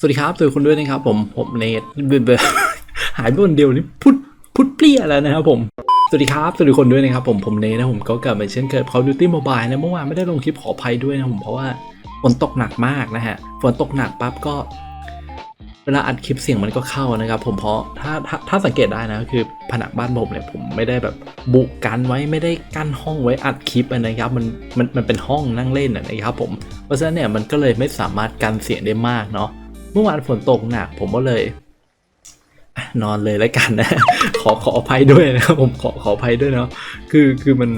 สวัสดีครับสวัสดีคุณด้วยนะครับผม ผมเนทเบหายไปคนเดียวนี่พุดพุดเปรี้ยแล้วนะครับผม สวัสดีครับสวัสดีคนด้วยนะครับผมผมเนทนะผมก็กลับมาเช่นเคย Call of Duty Mobile นะเมื่อวานไม่ได้ลงคลิปขออภัยด้วยนะผมเพราะว่าฝนตกหนักมากนะฮะฝนตกหนักปั๊บก็ เวลาอัดคลิปเสียงมันก็เข้านะครับ ผมเพราะถ้าถ้าถ้าสังเกตได้นะคือผนังบ้านผมเนี่ยผมไม่ได้แบบบุกกันไว้ไม่ได้กั้นห้องไว้อัดคลิปนะครับมันมันมันเป็นห้องนั่งเล่นนะครับผมเพราะฉะนั้นเนี่ยมันก็เลยไม่สามารถกันเสียงได้มากเนาะ มื่อวานฝนตกหนักผมก็เลยนอนเลยแล้วกันนะ ขอขออภัยด้วยนะครับผมขอขออภัยด้วยเนาะคือคือมัน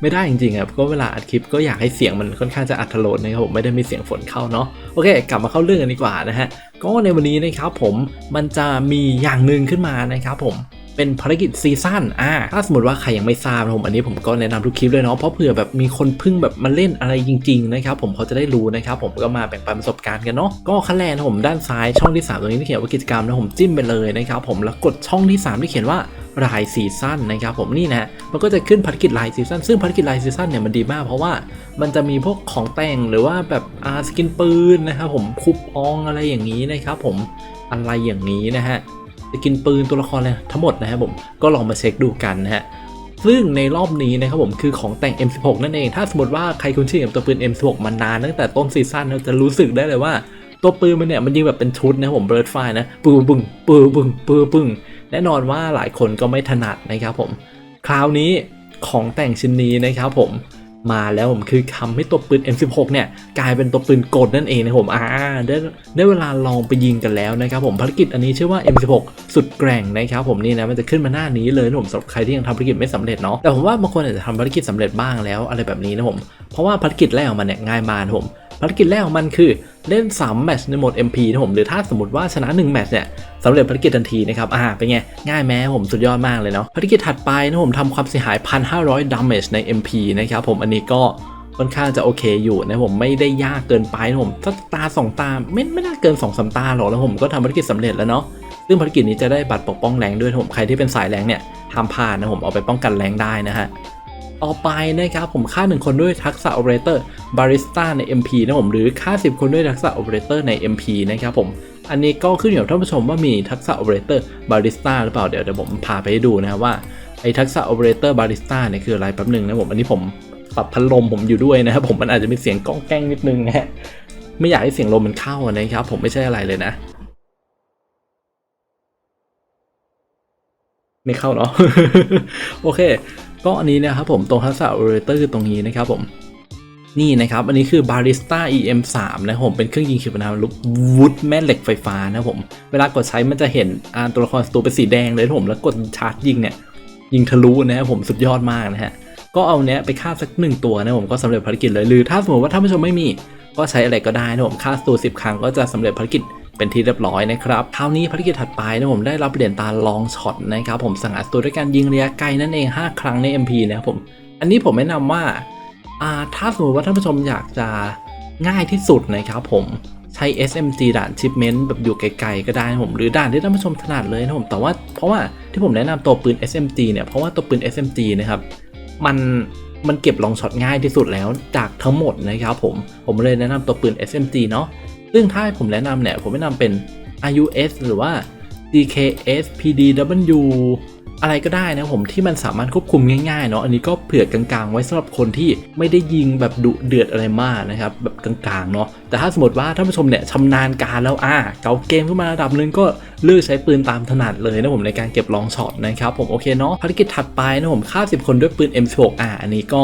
ไม่ได้จริงๆอะก็เวลาอัดคลิปก็อยากให้เสียงมันค่อนข้างจะอัธโลดนะครับผมไม่ได้มีเสียงฝนเข้าเนาะโอเค กลับมาเข้าเรื่องกันดีกว่านะฮะก็ในวันนี้นะครับผมมันจะมีอย่างหนึ่งขึ้นมานะครับผม เป็นภารกิจซีซั่นอ่าถ้าสมมติว่าใครยังไม่ทราบนะผมอันนี้ผมก็แนะนำทุกคลิปเลยเนาะเพราะเผื่อแบบมีคนพิ่งแบบมาเล่นอะไรจริงๆนะครับผมเขาจะได้รู้นะครับผมก็มาแบ่งปันประสบการณ์กันเนาะก็ขั้นแรกนผมด้านซ้ายช่องที่ 3 ตรงนี้ที่เขียนว่ากิจกรรมนะผมจิ้มไปเลยนะครับผมแล้วกดช่องที่ 3 ที่เขียนว่ารายซีซั่นนะครับผมนี่นะมันก็จะขึ้นภารกิจรายซีซั่นซึ่งภารกิจรายซีซั่นเนี่ยมันดีมาก เพราะว่ามันจะมีพวกของแต่งหรือว่าแบบอาสกินปืนนะครับผมคูปองอะไรอย่างนี้นะครับผมอะไรอย่างนี้นะฮะ สกินปืนตัวละครอะไรทั้งหมดนะครับผมก็ลองมาเช็คดูกันนะฮะซึ่งในรอบนี้นะครับผมคือของแต่ง M16 นั่นเอง ถ้าสมมติว่าใครคุ้นชินกับตัวปืน M16 มานานตั้งแต่ต้นซีซั่นเราจะรู้สึกได้เลยว่า ตัวปืนมันเนี่ยมันยิงแบบเป็นชุดนะผมเบิร์ดไฟนะปืนบึ้งปืนบึ้งปืนบึ้งแน่นอนว่าหลายคนก็ไม่ถนัดนะครับผม คราวนี้ของแต่งชิ้นนี้นะครับผม มาแล้วผมคือทำให้ตัวปืน M16 เนี่ยกลายเป็นตัวปืนกดนั่นเองนะผมอ่าได้ได้เวลาลองไปยิงกันแล้วนะครับผมภารกิจอันนี้ชื่อว่า M16 สุดแกร่งนะครับผมนี่นะมันจะขึ้นมาหน้านี้เลยนะผมสำหรับใครที่ยังทำภารกิจไม่สำเร็จเนาะแต่ผมว่าบางคนอาจจะทำภารกิจสำเร็จบ้างแล้วอะไรแบบนี้นะผมเพราะว่าภารกิจแรกของมันเนี่ยง่ายมากนะผม ภารกิจแรกของมันคือเล่น 3 แมตช์ในโหมด MP นะผมหรือถ้าสมมติว่าชนะ 1 แมตช์เนี่ยสำเร็จภารกิจทันทีนะครับ อ่า เป็นไง ง่ายแม้ผมสุดยอดมากเลยเนาะภารกิจถัดไปนะผมทำความเสียหาย 1,500 damage ใน MP นะครับผมอันนี้ก็ค่อนข้างจะโอเคอยู่นะผมไม่ได้ยากเกินไปนะผมถ้าตาสองตาไม่ไม่น่าเกิน2อสตาหรอกแล้วผมก็ทำภารกิจสำเร็จแล้วเนาะซึ่งภารกิจนี้จะได้บัตรปกป้องแรงด้วยผมใครที่เป็นสายแรงเนี่ยห้ามพลาดนะผมเอาไปป้องกันแรงได้นะฮะ ต่อไปนะครับผมฆ่า 1 คนด้วยทักษะโอเปอเรเตอร์บาริสต้าใน MP นะผมหรือฆ่า 10 คนด้วยทักษะโอเปอเรเตอร์ใน MP นะครับผมอันนี้ก็ขึ้นอยู่กับท่านผู้ชมว่ามีทักษะโอเปอเรเตอร์บาริสต้าหรือเปล่าเดี๋ยวเดี๋ยวผมพาไปให้ดูนะว่าไอ้ทักษะโอเปอเรเตอร์บาริสต้าเนี่ยคืออะไรแป๊บหนึ่งนะผมอันนี้ผมปรับพัดลมผมอยู่ด้วยนะครับผมมันอาจจะมีเสียงก้องแก้งนิดนึงนะไม่อยากให้เสียงลมมันเข้านะครับผมไม่ใช่อะไรเลยนะ ไม่เข้าเนาะโอเค ก็อันนี้นะครับผมตรงทักษะโอเปอเรเตอร์ตรงนี้นะครับผมนี่นะครับ อันนี้คือ Barista EM3 นะผม เป็นเครื่องยิงขีปนาวุธวุธแม่เหล็กไฟฟ้านะผม เวลากดใช้มันจะเห็นอ่าตัวละครศัตรูเป็นสีแดงเลยผม แล้วกดชาร์จยิงเนี่ย ยิงทะลุนะครับผมสุดยอดมากนะฮะ ก็เอาเนี้ยไปฆ่าสักหนึ่งตัวนะผมก็สำเร็จภารกิจเลย หรือถ้าสมมติว่าท่านผู้ชมไม่มี ก็ใช้อะไรก็ได้นะผมฆ่าศัตรู10ครั้งก็จะสำเร็จภารกิจ เป็นที่เรียบร้อยนะครับคราวนี้ภารกิจถัดไปนะผมได้รับเหรียญตาลองช็อตนะครับผมสังหารศัตรูด้วยการยิงระยะไกลนั่นเอง 5 ครั้งใน MP นะครับผมอันนี้ผมแนะนำว่าอ่าถ้าสมมติว่าท่านผู้ชมอยากจะง่ายที่สุดนะครับผมใช้ SMG ด่านชิปเมนต์แบบอยู่ไกลๆก็ได้นะผมหรือด่านที่ท่านผู้ชมถนัดเลยนะผมแต่ว่าเพราะว่าที่ผมแนะนำตัวปืน SMG เนี่ยเพราะว่าตัวปืน SMG นะครับมันมันเก็บลองช็อตง่ายที่สุดแล้วจากทั้งหมดนะครับผมผมเลยแนะนำตัวปืน SMG เนาะ ซึ่งถ้าให้ผมแนะนำเนี่ย ผมแนะนำเป็น RUS หรือว่า DKS PDW อะไรก็ได้นะผมที่มันสามารถควบคุมง่ายๆเนาะอันนี้ก็เผื่อกลางๆ ไว้สำหรับคนที่ไม่ได้ยิงแบบดุเดือดอะไรมากนะครับแบบกลางๆเนาะแต่ถ้าสมมติว่าท่านผู้ชมเนี่ยชำนาญการแล้วอ่าเก่าเกมขึ้นมาระดับนึงก็เลือกใช้ปืนตามถนัดเลยนะผมในการเก็บลองช็อตนะครับผมโอเคเนาะภารกิจถัดไปนะผมฆ่า10 คนด้วยปืน M16 อ่าอันนี้ก็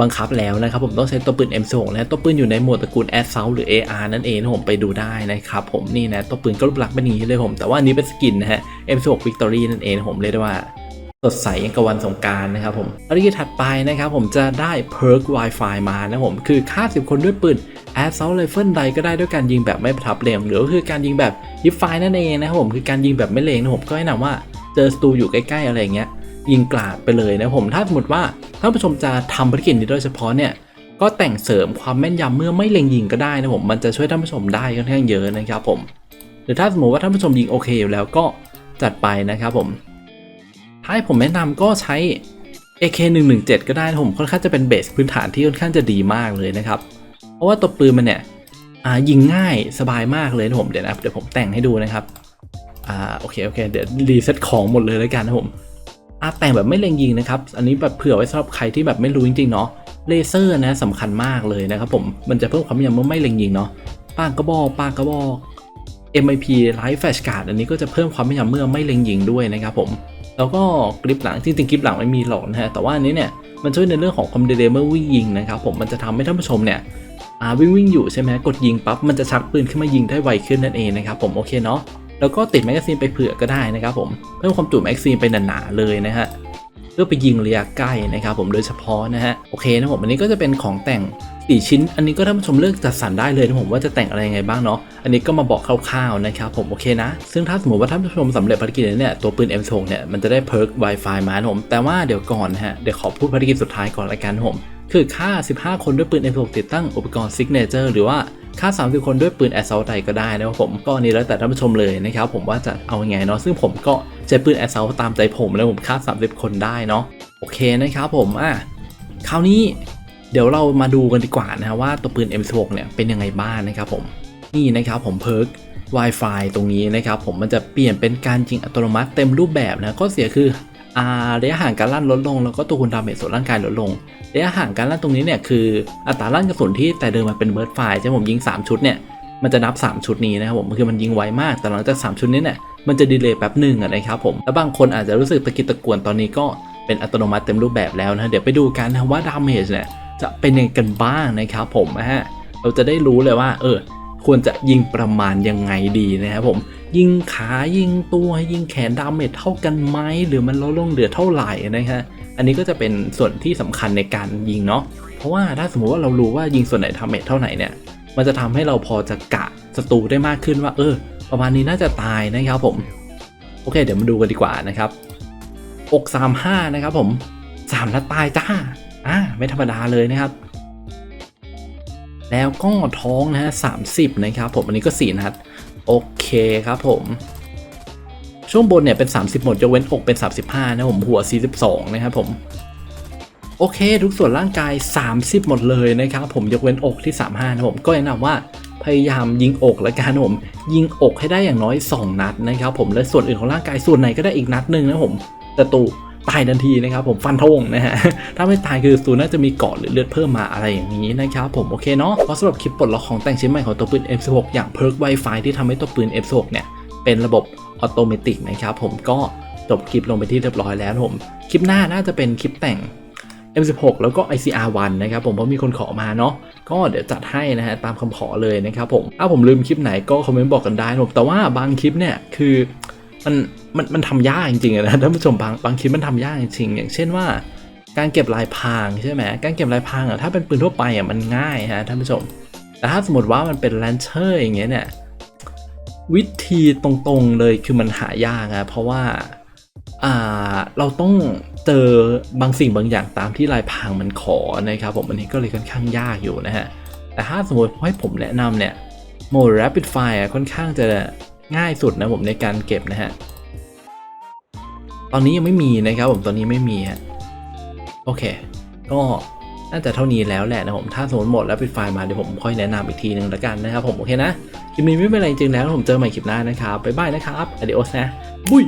บังคับแล้วนะครับผมต้องใช้ตัวปืน M16 นะตัวปืนอยู่ในหมวดตระกูล Assault หรือ AR นั่นเองผมไปดูได้นะครับผมนี่นะตัวปืนก็รูปลักษณ์เป็นอย่างนี้เลยผมแต่ว่านี้เป็นสกินนะฮะ M16 Victory นั่นเองผมเรียกได้ว่าสดใสอย่างกับวันสงการนะครับผมภารกิจถัดไปนะครับผมจะได้ Perk Wi-Fi มานะผมคือฆ่า 10 คนด้วยปืน Assault Rifle ใดก็ได้ด้วยการยิงแบบไม่ประทับเลงหรือก็คือการยิงแบบ Hip Fire นั่นเองนะครับผมคือการยิงแบบไม่เลงนะผมก็แนะนำว่าเจอศัตรูอยู่ใกล้ๆอะไรอย่างเงี้ย ยิงกลาดไปเลยนะผมถ้าสมมติว่าท่านผู้ชมจะทำภารกิจนี้โดยเฉพาะเนี่ยก็แต่งเสริมความแม่นยำเมื่อไม่เล็งยิงก็ได้นะผมมันจะช่วยท่านผู้ชมได้ค่อนข้างเยอะนะครับผมหรือถ้าสมมติว่าท่านผู้ชมยิงโอเคอยู่แล้วก็จัดไปนะครับผมถ้าให้ผมแนะนำก็ใช้ AK117 ก็ได้นะผมค่อนข้างจะเป็นเบสพื้นฐานที่ค่อนข้างจะดีมากเลยนะครับ เพราะว่าตัวปืนมันเนี่ยยิงง่ายสบายมากเลยนะผมเดี๋ยวนะเดี๋ยวผมแต่งให้ดูนะครับอ่าโอเคโอเคเดี๋ยวรีเซ็ตของหมดเลยแล้วกันนะผม อาแต่งแบบไม่เล็งยิงนะครับ อันนี้แบบเผื่อไว้สำหรับใครที่แบบไม่รู้จริงๆเนาะ เลเซอร์นะสำคัญมากเลยนะครับผม มันจะเพิ่มความยำเมื่อไม่เล็งยิงเนาะปากกระบอกปากกระบอก MIP Live Flash Card อันนี้ก็จะเพิ่มความไม่ยำเมื่อไม่เล็งยิงด้วยนะครับผม แล้วก็กริปหลังจริงๆกริปหลังไม่มีหรอกนะฮะ แต่ว่าอันนี้เนี่ยมันช่วยในเรื่องของความเดเลเมื่อวิ่งยิงนะครับผม มันจะทำให้ท่านผู้ชมเนี่ยอ่าวิ่งวิ่งอยู่ใช่ไหมกดยิงปั๊บมันจะชักปืนขึ้นมายิงได้ไวขึ้นนั่นเองนะครับผม โอเคเนาะ แล้วก็ติดแมกกาซีนไปเผื่อก็ได้นะครับผมเพิ่มความจุแมกกาซีนไปหนาๆเลยนะฮะเพื่อไปยิงระยะใกล้นะครับผมโดยเฉพาะนะฮะโอเคนะผมอันนี้ก็จะเป็นของแต่ง4ชิ้น อันนี้ก็ท่านผู้ชมเลือกจัดสรรได้เลยนะผมว่าจะแต่งอะไรยังไงบ้างเนาะอันนี้ก็มาบอกคร่าวๆนะครับผมโอเคนะ ซึ่งถ้าสมมติว่าท่านผู้ชมสำเร็จภารกิจนี้เนี่ยตัวปืน M2 เนี่ยมันจะได้เพิร์ก Wi-Fi มาผมแต่ว่าเดี๋ยวก่อนนะฮะเดี๋ยวขอพูดภารกิจสุดท้ายก่อนละกันผมคือฆ่า 15 คนด้วยปืน M16 ติดตั้งอุปกรณ์ Signature หรือว่า ฆ่า 30 คนด้วยปืน Assault ใดก็ได้นะครับผมก็อันนี้แล้วแต่ท่านผู้ชมเลยนะครับผมว่าจะเอายังไงเนาะซึ่งผมก็ใช้ปืน Assault ตามใจผมแล้วผมฆ่า 30 คนได้เนาะโอเคนะครับผมอะคราวนี้เดี๋ยวเรามาดูกันดีกว่านะว่าตัวปืน M16 เนี่ยเป็นยังไงบ้างนะครับผมนี่นะครับผมเพิร์ก Wi-Fi ตรงนี้นะครับผมมันจะเปลี่ยนเป็นการยิงอัตโนมัติเต็มรูปแบบนะข้อเสียคือ ระยะห่างการลั่นลดลง แล้วก็ตัวคุณดาเมจส่วนร่างกายลดลง ระยะห่างการลั่นตรงนี้เนี่ยคืออัตราลั่นกระสุนที่แต่เดิมมันเป็นเบิร์ดไฟล์ใช่ไหมผมยิง 3 ชุดเนี่ยมันจะนับ 3 ชุดนี้นะครับผมคือมันยิงไวมากแต่หลังจาก 3 ชุดนี้เนี่ยมันจะดีเลย์แป๊บหนึ่งนะครับผมแล้วบางคนอาจจะรู้สึกตะกิดตะกวนตอนนี้ก็เป็นอัตโนมัติเต็มรูปแบบแล้วนะเดี๋ยวไปดูกันนะว่าดาเมจเนี่ยจะเป็นยังไงกันบ้างนะครับผมนะฮะเราจะได้รู้เลยว่าเออ ควรจะยิงประมาณยังไงดีนะครับผมยิงขายิงตัวยิงแขนดาเมจเท่ากันไหมหรือมันลดลงเหลือเท่าไหร่นะฮะอันนี้ก็จะเป็นส่วนที่สำคัญในการยิงเนาะเพราะว่าถ้าสมมติว่าเรารู้ว่ายิงส่วนไหนทำเมจเท่าไหร่เนี่ยมันจะทำให้เราพอจะกะศัตรูได้มากขึ้นว่า เออ ประมาณนี้น่าจะตายนะครับผม โอเค เดี๋ยวมาดูกันดีกว่านะครับอก35 นะครับผม3นัดตายจ้าอ่าไม่ธรรมดาเลยนะครับ แล้วก็ท้องนะฮะ30นะครับผมอันนี้ก็4นัดโอเคครับผมช่วงบนเนี่ยเป็น 30 หมดยกเว้นอกเป็น 35 นะผมหัว 42 นะครับผมโอเค ทุกส่วนร่างกาย 30 หมดเลยนะครับผมยกเว้นอกที่ 35 นะผมก็แนะนำว่าพยายามยิงอกและกันผมยิงอกให้ได้อย่างน้อย 2 นัดนะครับผมและส่วนอื่นของร่างกายส่วนไหนก็ได้อีกนัดหนึ่งนะผมแต่ตู ตายทันทีนะครับผมฟันธงนะฮะถ้าไม่ตายคือตูน่าจะมีเกาะหรือเลือดเพิ่มมาอะไรอย่างนี้นะครับผมโอเคเนาะเพราะสำหรับคลิปปลดล็อกของแต่งชิ้นใหม่ของตัวปืน M16 อย่าง Perk Wi-Fi ที่ทำให้ตัวปืน M16 เนี่ยเป็นระบบออโตเมติกนะครับผมก็จบคลิปลงไปที่เรียบร้อยแล้วผมคลิปหน้าน่าจะเป็นคลิปแต่ง M16 แล้วก็ ICR1 นะครับผมเพราะมีคนขอมาเนาะก็เดี๋ยวจัดให้นะฮะตามคำขอเลยนะครับผมถ้าผมลืมคลิปไหนก็คอมเมนต์บอกกันได้นะผมแต่ว่าบางคลิปเนี่ยคือ มันมันมันทำยากจริงๆนะท่านผู้ชมบางบางคลิปมันทำยากจริงๆอย่างเช่นว่า การเก็บลายพรางใช่ไหมการเก็บลายพรางอะถ้าเป็นปืนทั่วไปอะมันง่ายฮะท่านผู้ชม แต่ถ้าสมมติว่ามันเป็นแลนเชอร์อย่างเงี้ยเนี่ยวิธีตรงๆเลยคือมันหายากอะเพราะว่าอ่าเราต้องเจอบางสิ่งบางอย่างตามที่ลายพรางมันขอนะครับผมอันนี้ก็เลยค่อนข้างยากอยู่นะฮะแต่ถ้าสมมติให้ผมแนะนำเนี่ยโหมด rapid fire ค่อนข้างจะ ง่ายสุดนะผมในการเก็บนะฮะ ตอนนี้ยังไม่มีนะครับผมตอนนี้ไม่มีฮะโอเค ก็น่าจะเท่านี้แล้วแหละนะผมถ้าสมมติหมดแล้วปิดไฟล์มาเดี๋ยวผมค่อยแนะนำอีกทีหนึ่งละกันนะครับผมโอเคนะคลิปนี้ไม่เป็นไรจริงๆแล้วผมเจอใหม่คลิปหน้านะครับบ๊ายบายนะครับอเดโอสนะบุย